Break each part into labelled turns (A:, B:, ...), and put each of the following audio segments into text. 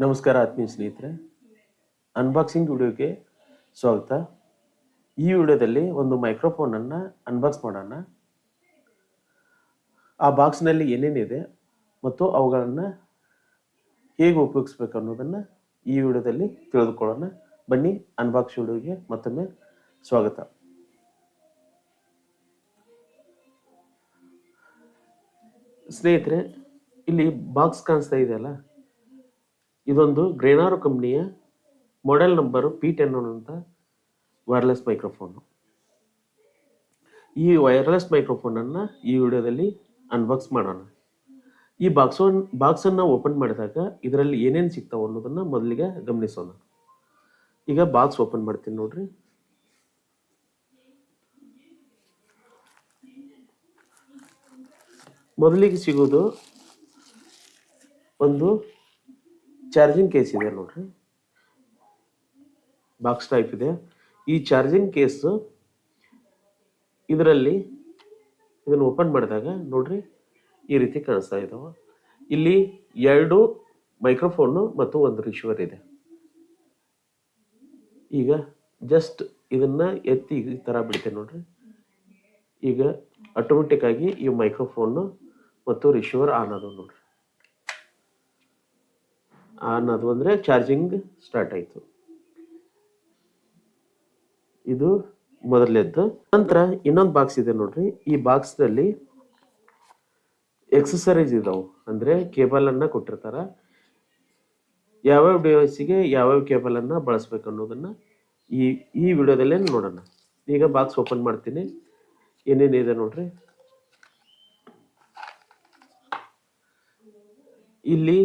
A: ನಮಸ್ಕಾರ ಆತ್ಮೀಯ ಸ್ನೇಹಿತರೆ. ಅನ್ಬಾಕ್ಸಿಂಗ್ ವಿಡಿಯೋಗೆ ಸ್ವಾಗತ. ಈ ವಿಡಿಯೋದಲ್ಲಿ ಒಂದು ಮೈಕ್ರೋಫೋನನ್ನು ಅನ್ಬಾಕ್ಸ್ ಮಾಡೋಣ. ಆ ಬಾಕ್ಸ್ನಲ್ಲಿ ಏನೇನಿದೆ ಮತ್ತು ಅವುಗಳನ್ನು ಹೇಗೆ ಉಪಯೋಗಿಸ್ಬೇಕು ಅನ್ನೋದನ್ನು ಈ ವಿಡಿಯೋದಲ್ಲಿ ತಿಳಿದುಕೊಳ್ಳೋಣ. ಬನ್ನಿ ಅನ್ಬಾಕ್ಸ್ ವಿಡಿಯೋಗೆ ಮತ್ತೊಮ್ಮೆ ಸ್ವಾಗತ. ಸ್ನೇಹಿತರೆ, ಇಲ್ಲಿ ಬಾಕ್ಸ್ ಕಾಣಿಸ್ತಾ ಇದೆಯಲ್ಲ ಇದೊಂದು ಗ್ರೇನಾರೋ ಕಂಪ್ನಿಯ ಮಾಡೆಲ್ ನಂಬರು ಪಿ ಟೆನ್ ಅಂತ ವೈರ್ಲೆಸ್ ಮೈಕ್ರೋಫೋನು ಈ ವೈರ್ಲೆಸ್ ಮೈಕ್ರೋಫೋನನ್ನು ಈ ವಿಡಿಯೋದಲ್ಲಿ ಅನ್ಬಾಕ್ಸ್ ಮಾಡೋಣ. ಈ ಬಾಕ್ಸ್ ಬಾಕ್ಸನ್ನು ಓಪನ್ ಮಾಡಿದಾಗ ಇದರಲ್ಲಿ ಏನೇನು ಸಿಗ್ತಾವೆ ಅನ್ನೋದನ್ನು ಮೊದಲಿಗೆ ಗಮನಿಸೋಣ. ಈಗ ಬಾಕ್ಸ್ ಓಪನ್ ಮಾಡ್ತೀನಿ ನೋಡ್ರಿ. ಮೊದಲಿಗೆ ಸಿಗೋದು ಒಂದು ಚಾರ್ಜಿಂಗ್ ಕೇಸ್ ಇದೆ ನೋಡ್ರಿ. ಬಾಕ್ಸ್ ಟೈಪ್ ಇದೆ. ಈ ಚಾರ್ಜಿಂಗ್ ಕೇಸ್ ಇದರಲ್ಲಿ ಇದನ್ನು ಓಪನ್ ಮಾಡಿದಾಗ ನೋಡ್ರಿ ಈ ರೀತಿ ಕಾಣಿಸ್ತಾ ಇದಾವೆ. ಇಲ್ಲಿ ಎರಡು ಮೈಕ್ರೋಫೋನು ಮತ್ತು ಒಂದು ರಿಶೀವರ್ ಇದೆ. ಈಗ ಜಸ್ಟ್ ಇದನ್ನ ಎತ್ತಿ ಈ ಥರ ಬಿಡ್ತೇನೆ ನೋಡ್ರಿ. ಈಗ ಆಟೋಮೆಟಿಕ್ ಆಗಿ ಈ ಮೈಕ್ರೋಫೋನು ಮತ್ತು ರಿಶೀವರ್ ಆನ್ ಆದವು ನೋಡ್ರಿ. ಆನ್ ಅದು ಅಂದರೆ ಚಾರ್ಜಿಂಗ್ ಸ್ಟಾರ್ಟ್ ಆಯಿತು. ಇದು ಮೊದಲನೇದ್ದು. ನಂತರ ಇನ್ನೊಂದು ಬಾಕ್ಸ್ ಇದೆ ನೋಡ್ರಿ. ಈ ಬಾಕ್ಸ್ನಲ್ಲಿ ಎಕ್ಸಸರೀಸ್ ಇದಾವೆ. ಅಂದರೆ ಕೇಬಲನ್ನು ಕೊಟ್ಟಿರ್ತಾರ. ಯಾವ್ಯಾವ ಡಿವೈಸಿಗೆ ಯಾವ್ಯಾವ ಕೇಬಲನ್ನು ಬಳಸ್ಬೇಕು ಅನ್ನೋದನ್ನು ಈ ಈ ವಿಡಿಯೋದಲ್ಲೇ ನೋಡೋಣ. ಈಗ ಬಾಕ್ಸ್ ಓಪನ್ ಮಾಡ್ತೀನಿ. ಏನೇನಿದೆ ನೋಡ್ರಿ. ಇಲ್ಲಿ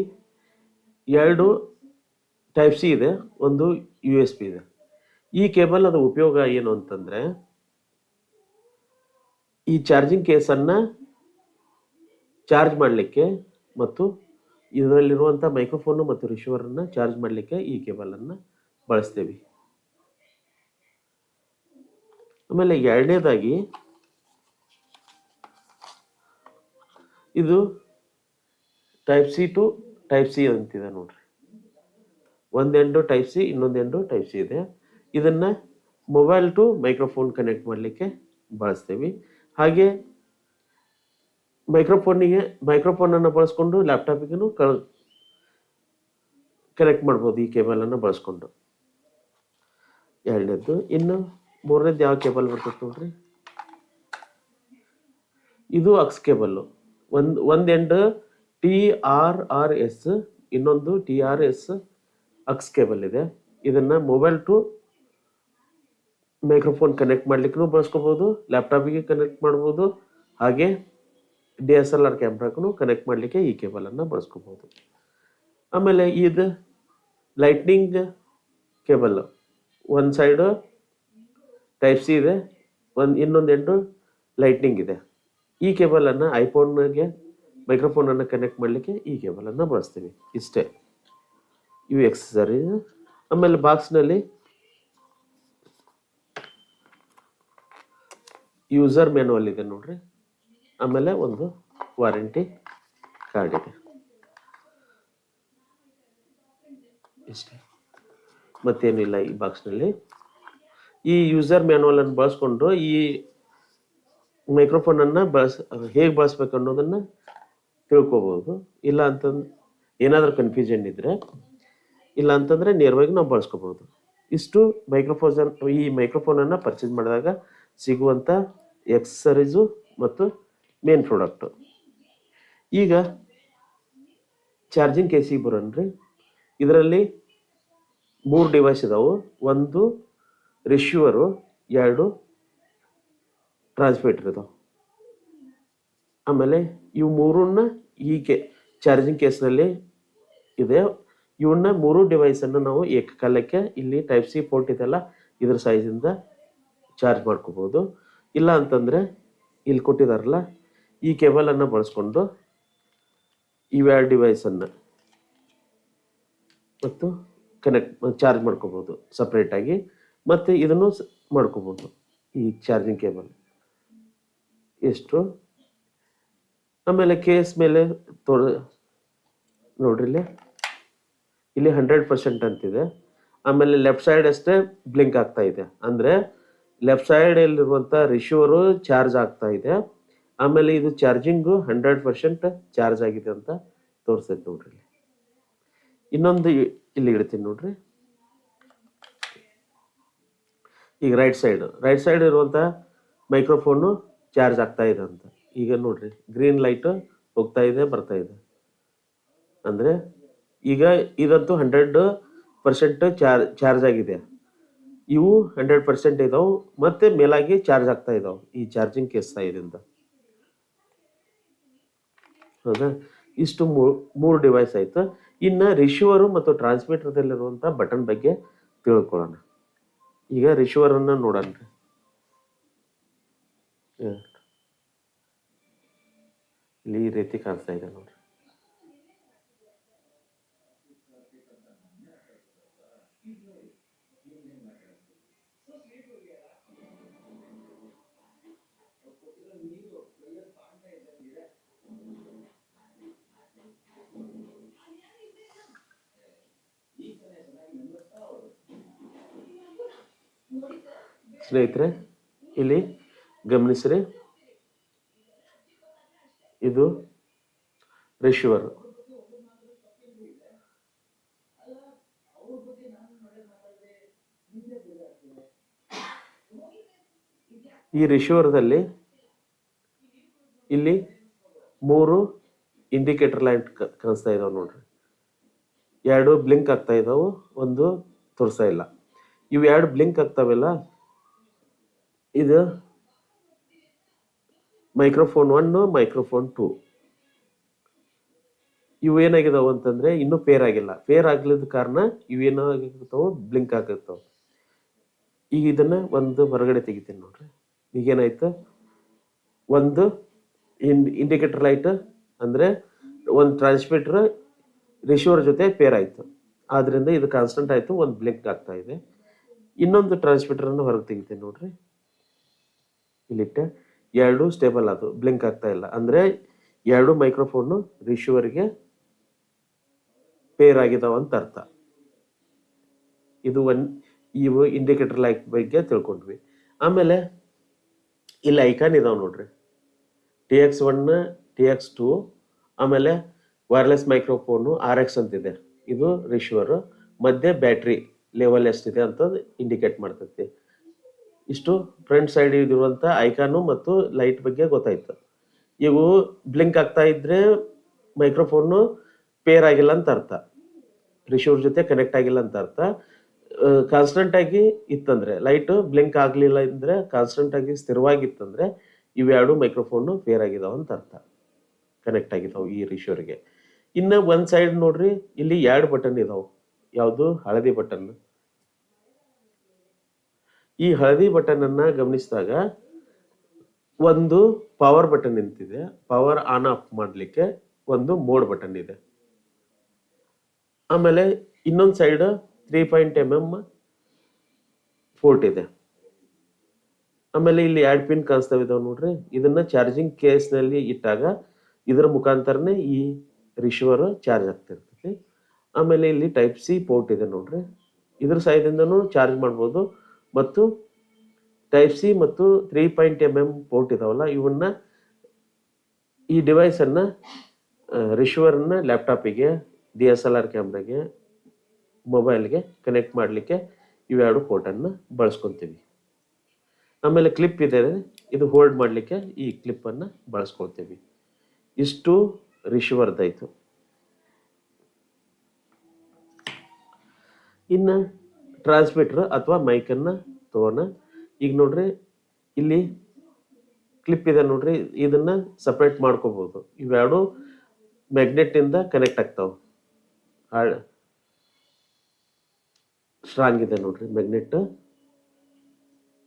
A: ಎರಡು ಟೈಪ್ ಸಿ ಇದೆ, ಒಂದು ಯು ಎಸ್ ಪಿ ಇದೆ. ಈ ಕೇಬಲ್ ಅದು ಉಪಯೋಗ ಏನು ಅಂತಂದ್ರೆ, ಈ ಚಾರ್ಜಿಂಗ್ ಕೇಸನ್ನು ಚಾರ್ಜ್ ಮಾಡಲಿಕ್ಕೆ ಮತ್ತು ಇದರಲ್ಲಿರುವಂಥ ಮೈಕ್ರೋಫೋನು ಮತ್ತು ರಿಸೀವರನ್ನು ಚಾರ್ಜ್ ಮಾಡಲಿಕ್ಕೆ ಈ ಕೇಬಲನ್ನು ಬಳಸ್ತೇವೆ. ಆಮೇಲೆ ಎರಡನೇದಾಗಿ, ಇದು type C to type C ಅಂತಿದೆ ನೋಡ್ರಿ. ಒಂದು ಎಂಡು ಟೈಪ್ ಸಿ ಇನ್ನೊಂದು ಎಂಡು ಟೈಪ್ ಸಿ ಇದೆ. ಇದನ್ನು ಮೊಬೈಲ್ ಟು ಮೈಕ್ರೋಫೋನ್ ಕನೆಕ್ಟ್ ಮಾಡಲಿಕ್ಕೆ ಬಳಸ್ತೀವಿ. ಹಾಗೆ ಮೈಕ್ರೋಫೋನಿಗೆ ಮೈಕ್ರೋಫೋನನ್ನು ಬಳಸ್ಕೊಂಡು ಲ್ಯಾಪ್ಟಾಪಿಗೂ ಕ ಕನೆಕ್ಟ್ ಮಾಡ್ಬೋದು ಈ ಕೇಬಲನ್ನು ಬಳಸ್ಕೊಂಡು. ಎರಡನೇದ್ದು, ಇನ್ನು ಮೂರನೇದು ಯಾವ ಕೇಬಲ್ ಬರ್ತೈತೆ ನೋಡ್ರಿ? ಇದು ಅಕ್ಸ್ ಕೇಬಲ್ಲು ಒಂದು ಒಂದು end T R R S ಇನ್ನೊಂದು T R S aux cable ಇದೆ. ಇದನ್ನ ಮೊಬೈಲ್ ಟು ಮೈಕ್ರೋಫೋನ್ ಕನೆಕ್ಟ್ ಮಾಡ್ಲಿಕ್ಕೂ ಬಳಸ್ಕೋಬಹುದು ಲ್ಯಾಪ್ಟಾಪಿಗೆ ಕನೆಕ್ಟ್ ಮಾಡ್ಬೋದು, ಹಾಗೆ ಡಿ ಎಸ್ ಎಲ್ ಆರ್ ಕ್ಯಾಮ್ರಾಗೂ ಕನೆಕ್ಟ್ ಮಾಡಲಿಕ್ಕೆ ಈ ಕೇಬಲನ್ನು ಬಳಸ್ಕೋಬೋದು. ಆಮೇಲೆ ಇದು ಲೈಟ್ನಿಂಗ್ ಕೇಬಲ್ ಒಂದು ಸೈಡು ಟೈಪ್ ಸಿ ಇದೆ, ಒಂದು ಇನ್ನೊಂದು ಎಂಡು ಲೈಟ್ನಿಂಗ್ ಇದೆ. ಈ ಕೇಬಲನ್ನು ಐಫೋನ್ಗೆ ಮೈಕ್ರೋಫೋನನ್ನು ಕನೆಕ್ಟ್ ಮಾಡಲಿಕ್ಕೆ ಈ ಕೇಬಲನ್ನು ಬಳಸ್ತೀವಿ. ಇಷ್ಟೇ. ಇವು ಎಕ್ಸಸರಿ ಆಮೇಲೆ ಬಾಕ್ಸ್ನಲ್ಲಿ ಯೂಸರ್ ಮ್ಯಾನುವಲ್ ಇದೆ ನೋಡ್ರಿ. ಆಮೇಲೆ ಒಂದು ವಾರಂಟಿ ಕಾರ್ಡ್ ಇದೆ. ಇಷ್ಟೇ. ಮತ್ತೇನಿಲ್ಲ ಈ ಬಾಕ್ಸ್ನಲ್ಲಿ ಈ ಯೂಸರ್ ಮ್ಯಾನುವಲನ್ನು ಬಳಸ್ಕೊಂಡು ಈ ಮೈಕ್ರೋಫೋನನ್ನು ಬಳಸ, ಹೇಗೆ ಬಳಸ್ಬೇಕು ಅನ್ನೋದನ್ನು ತಿಳ್ಕೊಬೋದು. ಇಲ್ಲ ಅಂತಂದು, ಏನಾದರೂ ಕನ್ಫ್ಯೂಷನ್ ಇದ್ದರೆ ಇಲ್ಲ ಅಂತಂದರೆ ನೇರವಾಗಿ ನಾವು ಬಳಸ್ಕೋಬೋದು. ಇಷ್ಟು ಮೈಕ್ರೋಫೋನ್ ಈ ಮೈಕ್ರೋಫೋನನ್ನು ಪರ್ಚೇಸ್ ಮಾಡಿದಾಗ ಸಿಗುವಂಥ ಎಕ್ಸಸರೀಸು ಮತ್ತು ಮೇನ್ ಪ್ರಾಡಕ್ಟು ಈಗ ಚಾರ್ಜಿಂಗ್ ಕೇಸಿಗೆ ಬರೋಣ್ರಿ. ಇದರಲ್ಲಿ ಮೂರು ಡಿವೈಸ್ ಇದಾವೆ. ಒಂದು ರಿಸೀವರು ಎರಡು ಟ್ರಾನ್ಸ್ಮಿಟರ್ ಇದಾವೆ. ಆಮೇಲೆ ಇವು ಮೂರನ್ನ ಈ ಕೆ ಚಾರ್ಜಿಂಗ್ ಕೇಸ್ನಲ್ಲಿ ಇದೆ. ಇವನ್ನ ಮೂರು ಡಿವೈಸನ್ನು ನಾವು ಏಕಕಾಲಕ್ಕೆ ಇಲ್ಲಿ ಟೈಪ್ ಸಿ ಪೋರ್ಟ್ ಇದೆಲ್ಲ ಇದ್ರ ಸೈಜಿಂದ ಚಾರ್ಜ್ ಮಾಡ್ಕೋಬೋದು. ಇಲ್ಲ ಅಂತಂದರೆ ಇಲ್ಲಿ ಕೊಟ್ಟಿದಾರಲ್ಲ, ಈ ಕೇಬಲನ್ನು ಬಳಸ್ಕೊಂಡು ಇವೆರಡು ಡಿವೈಸನ್ನು ಮತ್ತು ಕನೆಕ್ಟ್ ಚಾರ್ಜ್ ಮಾಡ್ಕೋಬೋದು ಸಪ್ರೇಟಾಗಿ ಮತ್ತು ಇದನ್ನು ಮಾಡ್ಕೋಬೋದು ಈ ಚಾರ್ಜಿಂಗ್ ಕೇಬಲ್ ಎಷ್ಟು? ಆಮೇಲೆ ಕೇಸ್ ಮೇಲೆ ತೋರ ನೋಡ್ರಿ ಇಲ್ಲಿ. ಇಲ್ಲಿ ಹಂಡ್ರೆಡ್ ಪರ್ಸೆಂಟ್ ಅಂತಿದೆ. ಆಮೇಲೆ ಲೆಫ್ಟ್ ಸೈಡ್ ಅಷ್ಟೇ ಬ್ಲಿಂಕ್ ಆಗ್ತಾ ಇದೆ. ಅಂದರೆ ಲೆಫ್ಟ್ ಸೈಡಲ್ಲಿರುವಂಥ ರಿಶೀವರು ಚಾರ್ಜ್ ಆಗ್ತಾ ಇದೆ. ಆಮೇಲೆ ಇದು ಚಾರ್ಜಿಂಗು ಹಂಡ್ರೆಡ್ ಪರ್ಸೆಂಟ್ ಚಾರ್ಜ್ ಆಗಿದೆ ಅಂತ ತೋರಿಸ್ತೈತೆ ನೋಡ್ರಿ ಇಲ್ಲಿ. ಇನ್ನೊಂದು ಇಲ್ಲಿ ಇಡ್ತೀನಿ ನೋಡ್ರಿ. ಈಗ ರೈಟ್ ಸೈಡ್ ರೈಟ್ ಸೈಡ್ ಇರುವಂಥ ಮೈಕ್ರೋಫೋನು ಚಾರ್ಜ್ ಆಗ್ತಾ ಇದೆ ಅಂತ. ಈಗ ನೋಡ್ರಿ ಗ್ರೀನ್ ಲೈಟ್ ಹೋಗ್ತಾ ಇದೆ, ಬರ್ತಾ ಇದೆ. ಅಂದರೆ ಈಗ ಇದಂತೂ ಹಂಡ್ರೆಡ್ ಪರ್ಸೆಂಟ್ ಚಾರ್ಜ್ ಚಾರ್ಜ್ ಆಗಿದೆ. ಇವು ಹಂಡ್ರೆಡ್ ಪರ್ಸೆಂಟ್ ಇದಾವೆ, ಮತ್ತೆ ಮೇಲಾಗಿ ಚಾರ್ಜ್ ಆಗ್ತಾ ಇದಾವೆ, ಈ ಚಾರ್ಜಿಂಗ್ ಕೇಸ್ ಇದರಿಂದ ಹೌದಾ? ಇಷ್ಟು ಮೂರು ಡಿವೈಸ್ ಆಯ್ತು. ಇನ್ನು ರಿಸೀವರ್ ಮತ್ತು ಟ್ರಾನ್ಸ್ಮಿಟರ್ದಲ್ಲಿರುವಂಥ ಬಟನ್ ಬಗ್ಗೆ ತಿಳ್ಕೊಳ್ಳೋಣ. ಈಗ ರಿಶೀವರನ್ನು ನೋಡೋಣ. ಇಲ್ಲಿ ಈ ರೀತಿ ಕಾಣಿಸ್ತಾ ಇದೆ ನೋಡ್ರಿ. ಸ್ನೇಹಿತರೆ ಇಲ್ಲಿ ಗಮನಿಸ್ರಿ ಇದು ರಿಶೀವರ್ ಈ ರಿಶೀವರ್ದಲ್ಲಿ ಇಲ್ಲಿ ಮೂರು ಇಂಡಿಕೇಟರ್ ಲೈಟ್ ಕಾಣಿಸ್ತಾ ಇದಾವೆ ನೋಡ್ರಿ. ಎರಡು ಬ್ಲಿಂಕ್ ಆಗ್ತಾ ಇದಾವೆ, ಒಂದು ತೋರಿಸ್ತಾ ಇಲ್ಲ. ಇವು ಎರಡು ಬ್ಲಿಂಕ್ ಆಗ್ತಾವೆಲ್ಲ, ಇದು ಮೈಕ್ರೋಫೋನ್ ಒನ್ ಮೈಕ್ರೋಫೋನ್ ಟೂ. ಇವು ಏನಾಗಿದಾವೆ ಅಂತಂದ್ರೆ ಇನ್ನೂ ಪೇರ್ ಆಗಿಲ್ಲ. ಪೇರ್ ಆಗ್ಲಿದ ಕಾರಣ ಇವು ಏನಾಗಿರ್ತಾವೆ ಬ್ಲಿಂಕ್ ಆಗಿರ್ತಾವೆ ಈಗ ಇದನ್ನ ಒಂದು ಹೊರಗಡೆ ತೆಗಿತೀನಿ ನೋಡ್ರಿ. ಈಗೇನಾಯ್ತು ಒಂದು ಇನ್ ಇಂಡಿಕೇಟರ್ ಲೈಟ್ ಅಂದ್ರೆ ಒಂದು ಟ್ರಾನ್ಸ್ಮಿಟರ್ ರಿಸೀವರ್ ಜೊತೆ ಪೇರ್ ಆಯ್ತು. ಆದ್ರಿಂದ ಇದು ಕಾನ್ಸ್ಟೆಂಟ್ ಆಯ್ತು, ಒಂದು ಬ್ಲಿಂಕ್ ಆಗ್ತಾ ಇದೆ. ಇನ್ನೊಂದು ಟ್ರಾನ್ಸ್ಮಿಟರ್ ಅನ್ನು ಹೊರಗೆ ತೆಗಿತೀನಿ ನೋಡ್ರಿ. ಇಲ್ಲಿಟ್ಟೆ ಎರಡು ಸ್ಟೇಬಲ್ ಅದು ಬ್ಲಿಂಕ್ ಆಗ್ತಾ ಇಲ್ಲ. ಅಂದ್ರೆ ಎರಡು ಮೈಕ್ರೋಫೋನು ರಿಶೀವರ್ಗೆ ಪೇರ್ ಆಗಿದಾವ ಅಂತ ಅರ್ಥ. ಇದು ಒನ್ ಇವು ಇಂಡಿಕೇಟರ್ ಲೈಕ್ ಬಗ್ಗೆ ತಿಳ್ಕೊಂಡ್ವಿ. ಆಮೇಲೆ ಇಲ್ಲಿ ಐಕಾನ್ ಇದಾವೆ ನೋಡ್ರಿ. T X one T X two ಆಮೇಲೆ ವೈರ್ಲೆಸ್ ಮೈಕ್ರೋಫೋನು ಆರ್ ಎಕ್ಸ್ ಅಂತಿದೆ. ಇದು ರಿಶೀವರ್ ಮಧ್ಯೆ ಬ್ಯಾಟ್ರಿ ಲೆವೆಲ್ ಎಷ್ಟಿದೆ ಅಂತ ಇಂಡಿಕೇಟ್ ಮಾಡ್ತೈತಿ. ಇಷ್ಟು ಫ್ರಂಟ್ ಸೈಡ್ ಇರುವಂಥ ಐಕಾನು ಮತ್ತು ಲೈಟ್ ಬಗ್ಗೆ ಗೊತ್ತಾಯ್ತು. ಇವು ಬ್ಲಿಂಕ್ ಆಗ್ತಾ ಇದ್ರೆ ಮೈಕ್ರೋಫೋನು ಪೇರ್ ಆಗಿಲ್ಲ ಅಂತ ಅರ್ಥ. ರಿಶೀವರ್ ಜೊತೆ ಕನೆಕ್ಟ್ ಆಗಿಲ್ಲ ಅಂತ ಅರ್ಥ. ಕಾನ್ಸ್ಟೆಂಟ್ ಆಗಿ ಇತ್ತಂದ್ರೆ ಲೈಟ್ ಬ್ಲಿಂಕ್ ಆಗಲಿಲ್ಲ ಅಂದ್ರೆ ಕಾನ್ಸ್ಟೆಂಟ್ ಆಗಿ ಸ್ಥಿರವಾಗಿತ್ತಂದ್ರೆ, ಇವೆರಡು ಮೈಕ್ರೋಫೋನು ಫೇರ್ ಆಗಿದಾವ ಅಂತ ಅರ್ಥ. ಕನೆಕ್ಟ್ ಆಗಿದಾವೆ ಈ ರಿಶೂರ್ಗೆ ಇನ್ನು ಒಂದ್ ಸೈಡ್ ನೋಡ್ರಿ, ಇಲ್ಲಿ ಎರಡು ಬಟನ್ ಇದಾವೆ. ಯಾವುದು? ಹಳದಿ ಬಟನ್ ಈ ಹಳದಿ ಬಟನ್ ಅನ್ನ ಗಮನಿಸಿದಾಗ, ಒಂದು ಪವರ್ ಬಟನ್ ನಿಂತಿದೆ. ಪವರ್ ಆನ್ ಆಫ್ ಮಾಡಲಿಕ್ಕೆ ಒಂದು ಮೋಡ್ ಬಟನ್ ಇದೆ. ಆಮೇಲೆ ಇನ್ನೊಂದು side three point M M port ಇದೆ. ಆಮೇಲೆ ಇಲ್ಲಿ ಎರಡು ಪಿನ್ ಕಾಣಿಸ್ತಾವ ಇದಾವೆ ನೋಡ್ರಿ. ಇದನ್ನ ಚಾರ್ಜಿಂಗ್ ಕೇಸ್ನಲ್ಲಿ ಇಟ್ಟಾಗ ಇದರ ಮುಖಾಂತರನೇ ಈ ರಿಶೀವರ್ ಚಾರ್ಜ್ ಆಗ್ತಿರ್ತೈತಿ ಆಮೇಲೆ ಇಲ್ಲಿ ಟೈಪ್ ಸಿ ಪೋರ್ಟ್ ಇದೆ ನೋಡ್ರಿ. ಇದ್ರ ಸಹಾಯದಿಂದನೂ ಚಾರ್ಜ್ ಮಾಡ್ಬೋದು. ಮತ್ತು ಟೈಪ್ ಸಿ ಮತ್ತು three point M M port ಇದಾವಲ್ಲ, ಇವನ್ನ ಈ ಡಿವೈಸನ್ನು ರಿಶೀವರ್ನ ಲ್ಯಾಪ್ಟಾಪಿಗೆ ಡಿ ಎಸ್ ಎಲ್ ಆರ್ ಕ್ಯಾಮ್ರಾಗೆ ಮೊಬೈಲ್ಗೆ ಕನೆಕ್ಟ್ ಮಾಡಲಿಕ್ಕೆ ಇವೆರಡು ಪೋರ್ಟನ್ನು ಬಳಸ್ಕೊತೀವಿ. ಆಮೇಲೆ ಕ್ಲಿಪ್ ಇದೆ ಇದು ಹೋಲ್ಡ್ ಮಾಡಲಿಕ್ಕೆ ಈ ಕ್ಲಿಪ್ಪನ್ನು ಬಳಸ್ಕೊಳ್ತೀವಿ. ಇಷ್ಟು ರಿಶಿವರ್ದಾಯಿತು ಇನ್ನು ಟ್ರಾನ್ಸ್ಮಿಟ್ರ್ ಅಥವಾ ಮೈಕನ್ನು ತಗೋಣ. ಈಗ ನೋಡ್ರಿ, ಇಲ್ಲಿ ಕ್ಲಿಪ್ ಇದೆ ನೋಡ್ರಿ, ಇದನ್ನ ಸಪ್ರೇಟ್ ಮಾಡ್ಕೋಬಹುದು ಇವೆರಡು ಮ್ಯಾಗ್ನೆಟಿಂದ ಕನೆಕ್ಟ್ ಆಗ್ತಾವ. ಸ್ಟ್ರಾಂಗ್ ಇದೆ ನೋಡ್ರಿ ಮ್ಯಾಗ್ನೆಟ್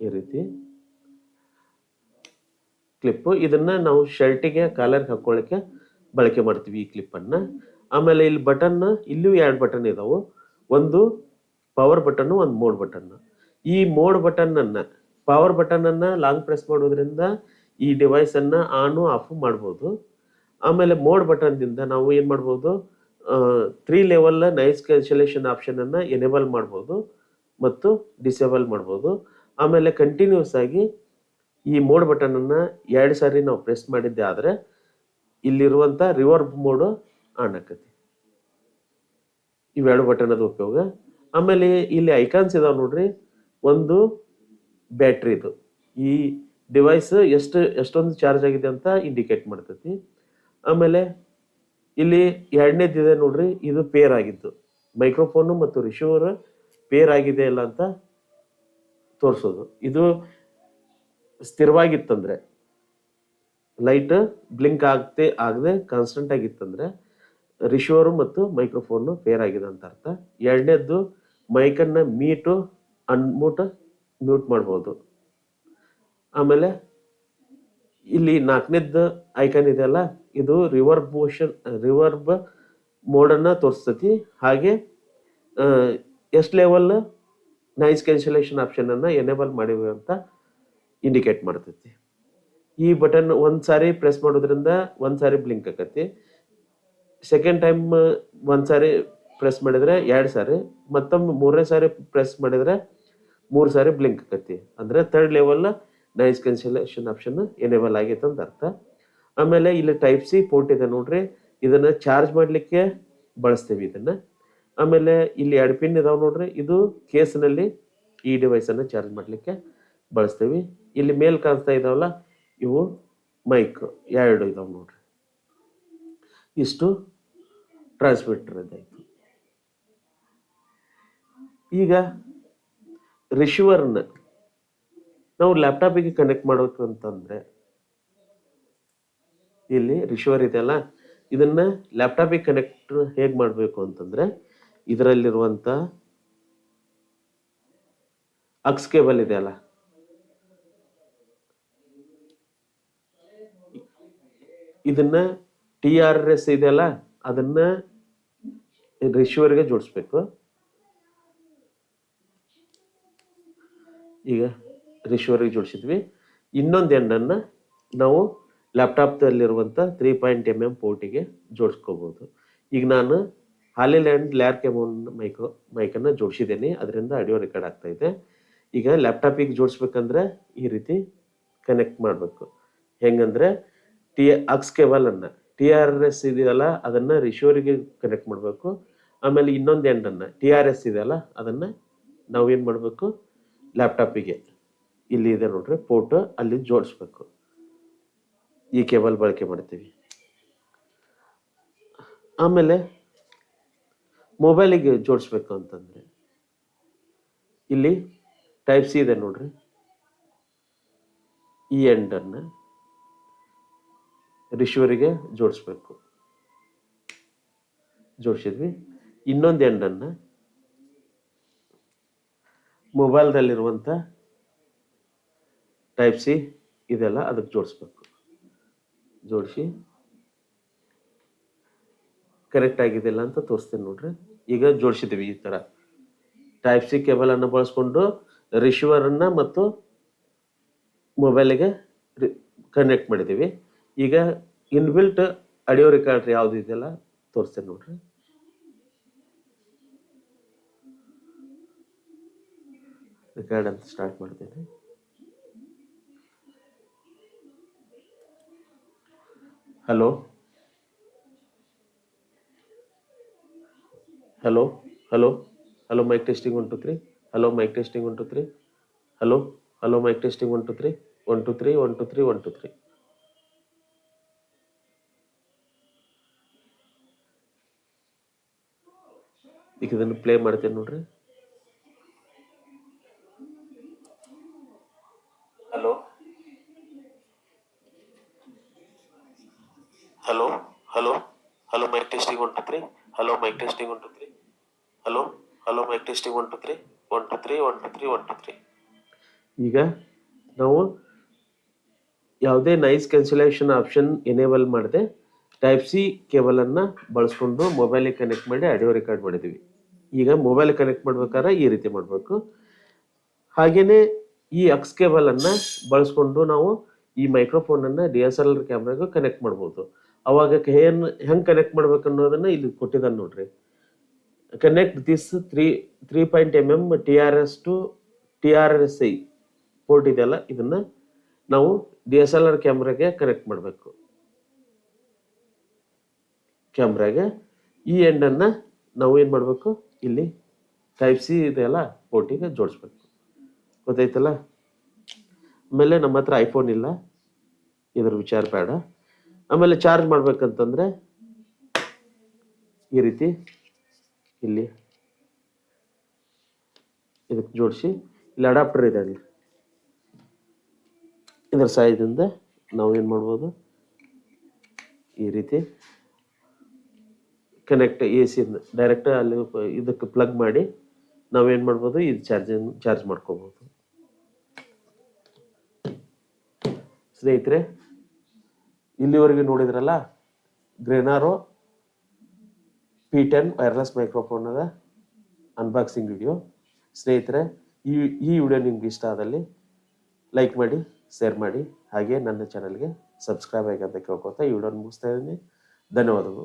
A: ಈ ರೀತಿ. ಕ್ಲಿಪ್ ಇದನ್ನ ನಾವು ಶರ್ಟಿಗೆ ಕಾಲರ್ಗೆ ಹಾಕ್ಕೊಳ್ಳಿಕ್ಕೆ ಬಳಕೆ ಮಾಡ್ತೀವಿ ಈ ಕ್ಲಿಪ್ಪನ್ನು ಆಮೇಲೆ ಇಲ್ಲಿ ಬಟನ್ ಇಲ್ಲೂ ಎರಡು ಬಟನ್ ಇದಾವೆ. ಒಂದು ಪವರ್ ಬಟನ್ ಒಂದು ಮೋಡ್ ಬಟನ್ ಈ ಮೋಡ್ ಬಟನ್ ಅನ್ನ ಪವರ್ ಬಟನ್ ಅನ್ನ ಲಾಂಗ್ ಪ್ರೆಸ್ ಮಾಡೋದ್ರಿಂದ ಈ ಡಿವೈಸ್ ಅನ್ನ ಆನು ಆಫ್ ಮಾಡ್ಬೋದು. ಆಮೇಲೆ ಮೋಡ್ ಬಟನ್ ದಿಂದ ನಾವು ಏನು ಮಾಡ್ಬೋದು? ತ್ರೀ ಲೆವೆಲ್ ನೈಸ್ ಕ್ಯಾನ್ಸಲೇಷನ್ ಆಪ್ಷನನ್ನು ಎನೇಬಲ್ ಮಾಡ್ಬೋದು ಮತ್ತು ಡಿಸೇಬಲ್ ಮಾಡ್ಬೋದು. ಆಮೇಲೆ ಕಂಟಿನ್ಯೂಸ್ ಆಗಿ ಈ ಮೋಡ್ ಬಟನನ್ನು ಎರಡು ಸಾರಿ ನಾವು ಪ್ರೆಸ್ ಮಾಡಿದ್ದೆ ಆದರೆ ಇಲ್ಲಿರುವಂಥ ರಿವರ್ಬ್ ಮೋಡು ಆನ್ ಆಕತಿ. ಇವೆರಡು ಬಟನದ ಉಪಯೋಗ. ಆಮೇಲೆ ಇಲ್ಲಿ ಐಕಾನ್ಸ್ ಇದಾವೆ ನೋಡ್ರಿ. ಒಂದು ಬ್ಯಾಟ್ರಿದು ಈ ಡಿವೈಸ್ ಎಷ್ಟು, ಎಷ್ಟೊಂದು ಚಾರ್ಜ್ ಆಗಿದೆ ಅಂತ ಇಂಡಿಕೇಟ್ ಮಾಡ್ತೈತಿ. ಆಮೇಲೆ ಇಲ್ಲಿ ಎರಡನೇದಿದೆ ನೋಡ್ರಿ, ಇದು ಪೇರ್ ಆಗಿದ್ದು. ಮೈಕ್ರೋಫೋನು ಮತ್ತು ರಿಸೀವರ್ ಪೇರ್ ಆಗಿದೆ ಇಲ್ಲ ಅಂತ ತೋರಿಸೋದು. ಇದು ಸ್ಥಿರವಾಗಿತ್ತಂದ್ರೆ ಲೈಟ್ ಬ್ಲಿಂಕ್ ಆಗದೆ ಆಗದೆ ಕಾನ್ಸ್ಟೆಂಟ್ ಆಗಿತ್ತಂದ್ರೆ ರಿಸೀವರು ಮತ್ತು ಮೈಕ್ರೋಫೋನು ಪೇರ್ ಆಗಿದೆ ಅಂತ ಅರ್ಥ. ಎರಡನೇದ್ದು ಮೈಕನ್ನು ಮೀಟು ಅನ್ಮೂಟ ಮ್ಯೂಟ್ ಮಾಡ್ಬೋದು. ಆಮೇಲೆ ಇಲ್ಲಿ ನಾಲ್ಕನೇದ ಐಕಾನ್ ಇದೆಯಲ್ಲ ಇದು ರಿವರ್ಬ್ ಮೋಷನ್ ರಿವರ್ಬ್ ಮೋಡನ್ನು ತೋರಿಸ್ತತಿ. ಹಾಗೆ ಎಷ್ಟು ಲೆವೆಲ್ ನೈಸ್ ಕ್ಯಾನ್ಸಲೇಷನ್ ಆಪ್ಷನನ್ನು ಎನೇಬಲ್ ಮಾಡಿವೆ ಅಂತ ಇಂಡಿಕೇಟ್ ಮಾಡ್ತೈತಿ. ಈ ಬಟನ್ ಒಂದು ಸಾರಿ ಪ್ರೆಸ್ ಮಾಡೋದ್ರಿಂದ ಒಂದು ಸಾರಿ ಬ್ಲಿಂಕ್ ಆಕತಿ. ಸೆಕೆಂಡ್ ಟೈಮ್ ಒಂದು ಸಾರಿ ಪ್ರೆಸ್ ಮಾಡಿದ್ರೆ ಎರಡು ಸಾರಿ, ಮತ್ತೊಮ್ಮೆ ಮೂರನೇ ಸಾರಿ ಪ್ರೆಸ್ ಮಾಡಿದ್ರೆ ಮೂರು ಸಾರಿ ಬ್ಲಿಂಕ್ ಆಕತಿ. ಅಂದರೆ third level noise cancellation option enable ಆಗೈತೆ ಅಂತ ಅರ್ಥ. ಆಮೇಲೆ ಇಲ್ಲಿ ಟೈಪ್ ಸಿ ಪೋರ್ಟ್ ಇದೆ ನೋಡ್ರಿ. ಇದನ್ನ ಚಾರ್ಜ್ ಮಾಡಲಿಕ್ಕೆ ಬಳಸ್ತೀವಿ ಇದನ್ನ. ಆಮೇಲೆ ಇಲ್ಲಿ ಎರಡು ಪಿನ್ ಇದಾವೆ ನೋಡ್ರಿ. ಇದು ಕೇಸ್ನಲ್ಲಿ ಈ ಡಿವೈಸನ್ನು ಚಾರ್ಜ್ ಮಾಡಲಿಕ್ಕೆ ಬಳಸ್ತೀವಿ. ಇಲ್ಲಿ ಮೇಲ್ ಕಾಣಿಸ್ತಾ ಇದಾವಲ್ಲ, ಇವು ಮೈಕ್ ಎರಡು ಇದಾವೆ ನೋಡ್ರಿ. ಇಷ್ಟು ಟ್ರಾನ್ಸ್ಮಿಟರ್ ಇದಾಯ್ತು ಈಗ ರಿಸೀವರ್ನ ನಾವು ಲ್ಯಾಪ್ಟಾಪಿಗೆ ಕನೆಕ್ಟ್ ಮಾಡಬೇಕು ಅಂತಂದ್ರೆ, ಇಲ್ಲಿ ರಿಸೀವರ್ ಇದೆಯಲ್ಲ ಇದನ್ನ ಲ್ಯಾಪ್ಟಾಪಿಗೆ ಕನೆಕ್ಟ್ ಹೇಗೆ ಮಾಡಬೇಕು ಅಂತಂದ್ರೆ ಇದರಲ್ಲಿರುವಂಥ ಅಕ್ಸ್ ಕೇಬಲ್ ಇದೆಯಲ್ಲ ಇದನ್ನ ಟಿ ಆರ್ ಎಸ್ ಇದೆಯಲ್ಲ ಅದನ್ನ ರಿಶಿವರ್ಗೆ ಜೋಡಿಸ್ಬೇಕು. ಈಗ ರಿಸೀವರ್ಗೆ ಜೋಡಿಸಿದ್ವಿ. ಇನ್ನೊಂದು ಎಂಡನ್ನು ನಾವು ಲ್ಯಾಪ್ಟಾಪ್ದಲ್ಲಿರುವಂಥ ತ್ರೀ ಪಾಯಿಂಟ್ ಎಂ ಎಂ ಪೋರ್ಟಿಗೆ ಜೋಡಿಸ್ಕೋಬೋದು. ಈಗ ನಾನು ಹಾಲಿಲ್ಯಾಂಡ್ ಲ್ಯಾರ್ ಕೆಮೋನ್ ಮೈಕ್ರೋ ಮೈಕನ್ನು ಜೋಡಿಸಿದ್ದೇನೆ. ಅದರಿಂದ ಆಡಿಯೋ ರೆಕಾರ್ಡ್ ಆಗ್ತಾ ಇದೆ. ಈಗ ಲ್ಯಾಪ್ಟಾಪಿಗೆ ಜೋಡಿಸ್ಬೇಕಂದ್ರೆ ಈ ರೀತಿ ಕನೆಕ್ಟ್ ಮಾಡಬೇಕು. ಹೆಂಗಂದರೆ ಟಿ ಅಕ್ಸ್ ಕೇಬಲನ್ನು ಟಿ ಆರ್ ಎಸ್ ಇದೆಯಲ್ಲ, ಅದನ್ನು ರಿಶೋರಿಗೆ ಕನೆಕ್ಟ್ ಮಾಡಬೇಕು. ಆಮೇಲೆ ಇನ್ನೊಂದು ಎಂಡನ್ನು ಟಿ ಆರ್ ಎಸ್ ಇದೆಯಲ್ಲ, ಅದನ್ನು ನಾವೇನು ಮಾಡಬೇಕು? ಲ್ಯಾಪ್ಟಾಪಿಗೆ ಇಲ್ಲಿ ಇದೆ ನೋಡ್ರಿ ಪೋರ್ಟ್ ಅಲ್ಲಿ ಜೋಡಿಸ್ಬೇಕು. ಈ ಕೇಬಲ್ ಬಳಕೆ ಮಾಡ್ತೀವಿ. ಆಮೇಲೆ ಮೊಬೈಲಿಗೆ ಜೋಡಿಸ್ಬೇಕು ಅಂತಂದರೆ, ಇಲ್ಲಿ ಟೈಪ್ ಸಿ ಇದೆ ನೋಡ್ರಿ. ಈ ಎಂಡನ್ನು ರಿಶಿವರಿಗೆ ಜೋಡಿಸ್ಬೇಕು. ಜೋಡಿಸಿದ್ವಿ. ಇನ್ನೊಂದು ಎಂಡನ್ನು ಮೊಬೈಲ್ದಲ್ಲಿರುವಂಥ ಟೈಪ್ ಸಿ ಇದೆಲ್ಲ ಅದಕ್ಕೆ ಜೋಡಿಸ್ಬೇಕು. ಜೋಡಿಸಿ. ಕರೆಕ್ಟ್ ಆಗಿದೆಲ್ಲ ಅಂತ ತೋರಿಸ್ತೇನೆ ನೋಡ್ರಿ. ಈಗ ಜೋಡಿಸಿದ್ದೀವಿ ಈ ಥರ. ಟೈಪ್ ಸಿ ಕೇಬಲನ್ನು ಬಳಸ್ಕೊಂಡು ರಿಸೀವರನ್ನು ಮತ್ತು ಮೊಬೈಲಿಗೆ ಕನೆಕ್ಟ್ ಮಾಡಿದ್ದೀವಿ. ಈಗ ಇನ್ಬಿಲ್ಟ್ ಆಡಿಯೋ ರೆಕಾರ್ಡ್ರ್ ಯಾವುದು ಇದೆಲ್ಲ ತೋರಿಸ್ತೇನೆ ನೋಡ್ರಿ. ರೆಕಾರ್ಡ್ ಅಂತ ಸ್ಟಾರ್ಟ್ ಮಾಡ್ತೇನೆ. Hello hello hello hello mic testing one two three hello mic testing one two three hello hello mic testing one two three one two three one two three one two three ಈಗ ಇದನ್ನು play ಮಾಡ್ತೇನೆ ನೋಡ್ರಿ hello hello hello hello mic testing one two three hello mic testing one two three hello hello mic testing one two three one two three one two three one two three ಈಗ ನಾವು ಯಾವುದೇ noise cancellation option enable ಮಾಡದೆ type C ಕೇಬಲನ್ನು ಬಳಸ್ಕೊಂಡು ಮೊಬೈಲಿಗೆ connect ಮಾಡಿ audio record ಮಾಡಿದೀವಿ ಈಗ ಮೊಬೈಲ್ ಕನೆಕ್ಟ್ ಮಾಡ್ಬೇಕಾದ್ರೆ ಈ ರೀತಿ ಮಾಡಬೇಕು. ಹಾಗೆಯೇ ಈ ಅಕ್ಸ್ ಕೇಬಲನ್ನು ಬಳಸ್ಕೊಂಡು ನಾವು ಈ ಮೈಕ್ರೋಫೋನನ್ನು ಡಿ ಎಸ್ ಎಲ್ ಆರ್ ಕ್ಯಾಮ್ರಾಗೂ ಕನೆಕ್ಟ್ ಮಾಡ್ಬೋದು. ಅವಾಗ ಏನು ಹೆಂಗೆ ಕನೆಕ್ಟ್ ಮಾಡ್ಬೇಕು ಅನ್ನೋದನ್ನು ಇಲ್ಲಿ ಕೊಟ್ಟಿದ್ದಾನೆ ನೋಡ್ರಿ. R S to T R S I port ಇದೆಯಲ್ಲ? ಇದನ್ನ ನಾವು ಡಿ ಎಸ್ ಎಲ್ ಆರ್ ಕ್ಯಾಮ್ರಾಗೆ ಕನೆಕ್ಟ್ ಮಾಡಬೇಕು. ಕ್ಯಾಮ್ರಾಗೆ ಈ ಎಂಡನ್ನು ನಾವು ಏನು ಮಾಡಬೇಕು? ಇಲ್ಲಿ ಟೈಪ್ ಸಿ ಇದೆಯಲ್ಲ ಪೋರ್ಟಿಗೆ ಜೋಡಿಸ್ಬೇಕು. ಗೊತ್ತಾಯ್ತಲ್ಲ? ಆಮೇಲೆ ನಮ್ಮ ಹತ್ರ ಐಫೋನ್ ಇಲ್ಲ. ಇದ್ರ ವಿಚಾರ ಬೇಡ. ಆಮೇಲೆ ಚಾರ್ಜ್ ಮಾಡ್ಬೇಕಂತಂದ್ರೆ ಈ ರೀತಿ ಇಲ್ಲಿ. ಇದಕ್ಕೆ ಜೋಡಿಸಿ. ಇಲ್ಲಿ ಅಡಾಪ್ಟರ್ ಇದೆ ಅಲ್ಲಿ. ಇದರ ಸಹಾಯದಿಂದ ನಾವು ಏನು ಮಾಡ್ಬೋದು? ಈ ರೀತಿ ಕನೆಕ್ಟ್ ಎ ಸಿಯಿಂದ ಡೈರೆಕ್ಟ್ ಅಲ್ಲಿ ಇದಕ್ಕೆ ಪ್ಲಗ್ ಮಾಡಿ ನಾವೇನು ಮಾಡ್ಬೋದು? ಇದು ಚಾರ್ಜಿಂಗ್ ಚಾರ್ಜ್ ಮಾಡ್ಕೋಬೋದು. ಸ್ನೇಹಿತರೆ, ಇಲ್ಲಿವರೆಗೆ ನೋಡಿದ್ರಲ್ಲ? ಗ್ರೆನಾರೋ ಪಿ ಟೆನ್ ವೈರ್ಲೆಸ್ ಮೈಕ್ರೋಫೋನದ ಅನ್ಬಾಕ್ಸಿಂಗ್ ವಿಡಿಯೋ ಸ್ನೇಹಿತರೆ, ಈ ಈ ವಿಡಿಯೋ ನಿಮ್ಗೆ ಇಷ್ಟ ಆದಲ್ಲಿ ಲೈಕ್ ಮಾಡಿ ಶೇರ್ ಮಾಡಿ, ಹಾಗೆ ನನ್ನ ಚಾನಲ್ಗೆ ಸಬ್ಸ್ಕ್ರೈಬ್ ಆಗಿ ಅಂತ ಕೇಳ್ಕೊತಾ ಈ ವಿಡಿಯೋನ ಮುಗಿಸ್ತಾ ಇದ್ದೀನಿ. ಧನ್ಯವಾದಗಳು.